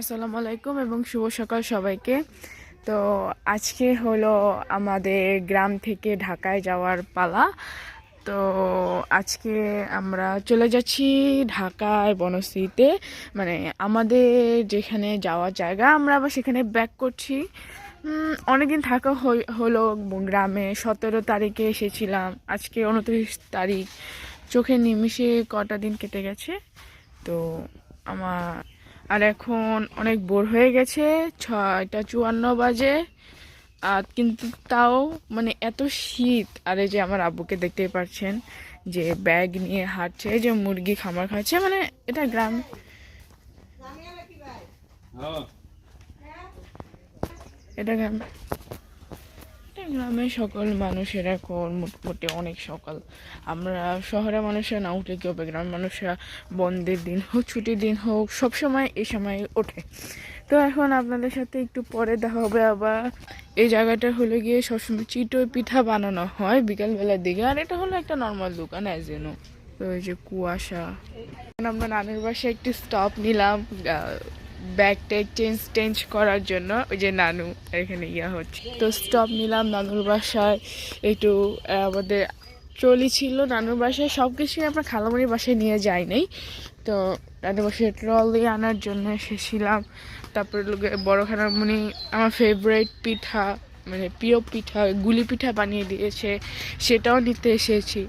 আসসালামু আলাইকুম এবং শুভ সকাল সবাইকে। তো আজকে হলো আমাদের গ্রাম থেকে ঢাকায় যাওয়ার পালা। তো আজকে আমরা চলে যাচ্ছি ঢাকায় বনশ্রীতে। মানে আমাদের যেখানে যাওয়ার জায়গা, আমরা আবার সেখানে ব্যাক করছি। অনেকদিন থাকা হলো গ্রামে। সতেরো তারিখে এসেছিলাম। আজকে উনত্রিশ তারিখ। চোখের নিমিষে কটা দিন কেটে গেছে। তো আমার আর এখন অনেক বোর হয়ে গেছে ছয়টা চুয়ান্ন বাজে। আর কিন্তু তাও মানে এত শীত। আর এই যে আমার আব্বুকে দেখতেই পাচ্ছেন যে ব্যাগ নিয়ে হাঁটছে যে মুরগি খামার খাচ্ছে মানে এটা গ্রাম। এটা গ্রাম। গ্রামের সকল মানুষের এখন মোটামুটি অনেক সকাল। আমরা শহরের মানুষরা না উঠে কেউ গ্রামের মানুষরা বন্ধের দিন হোক, ছুটির দিন হোক সব সময় এই সময় ওঠে। তো এখন আপনাদের সাথে একটু পরে দেখা হবে। আবার এই জায়গাটা হলে গিয়ে সবসময় চিটোই পিঠা বানানো হয় বিকালবেলার দিকে। আর এটা হলো একটা নর্মাল দোকান অ্যাজ এনো তো এই যে কুয়াশা। আমরা নানুর বাসায় একটি স্টপ নিলাম। ব্যাগ ট্যাগ চেঞ্জ টেঞ্জ করার জন্য ওই যে নানু এখানে ইয়া হচ্ছে। তো স্টপ নিলাম নানুর বাসায়। একটু আমাদের ট্রলি ছিল নানুর বাসায়। সব কিছুই আমরা খালামুড়ির বাসায় নিয়ে যাই নাই। তো নানুর বাসায় ট্রলি আনার জন্য এসেছিলাম। তারপরে বড় খালামুনি, আমার ফেভারেট পিঠা। মানে প্রিয় পিঠা, গুলি পিঠা বানিয়ে দিয়েছে, সেটাও নিতে এসেছি।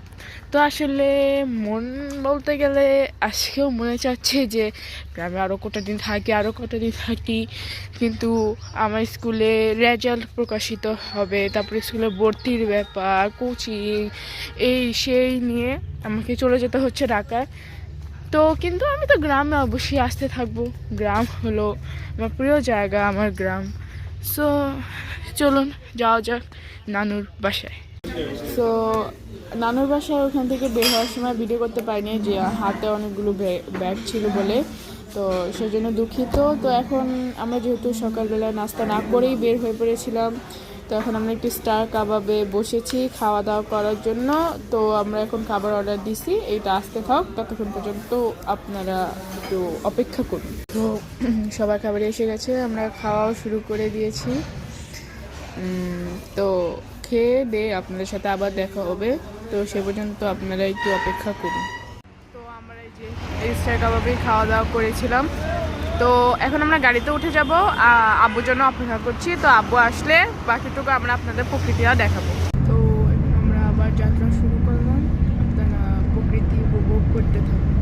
তো আসলে মন বলতে গেলে আজকেও মনে চাচ্ছে যে গ্রামে আরও কটা দিন থাকি আরও কটা দিন থাকি, কিন্তু আমার স্কুলে রেজাল্ট প্রকাশিত হবে, তারপরে স্কুলে ভর্তির ব্যাপার, কোচিং, এই সেই নিয়ে আমাকে চলে যেতে হচ্ছে ঢাকায়। তো কিন্তু আমি তো গ্রামে অবশ্যই আসতে থাকব। গ্রাম হলো আমার প্রিয় জায়গা, আমার গ্রাম। সো চলুন, যাওয়া যাক নানুর বাসায়। সো নানুর বাসায় ওখান থেকে বের হওয়ার সময় ভিডিও করতে পারিনি, যে হাতে অনেকগুলো ব্যাগ ছিল বলে। তো সেজন্য দুঃখিত। তো এখন আমরা যেহেতু সকালবেলা নাস্তা না করেই বের হয়ে পড়েছিলাম, তো এখন আমরা একটু স্টার কাবাবে বসেছি খাওয়া দাওয়া করার জন্য। তো আমরা এখন খাবার অর্ডার দিছি, এইটা আসতে থাক, ততক্ষণ পর্যন্ত আপনারা একটু অপেক্ষা করুন। তো সবার খাবার এসে গেছে, আমরা খাওয়াও শুরু করে দিয়েছি। তো খেয়ে দে আপনাদের সাথে আবার দেখা হবে। তো সে পর্যন্ত আপনারা একটু অপেক্ষা করুন। তো আমরা এই যে রেজিস্টার কাবাবি খাওয়া দাওয়া করেছিলাম। তো এখন আমরা গাড়িতে উঠে যাব। আব্বুর জন্য অপেক্ষা করছি। তো আব্বু আসলে বাকিটুকু আমরা আপনাদের প্রকৃতিরা দেখাবো। তো এখন আমরা আবার যাত্রা শুরু করলাম। আপনারা প্রকৃতি উপভোগ করতে থাকুন।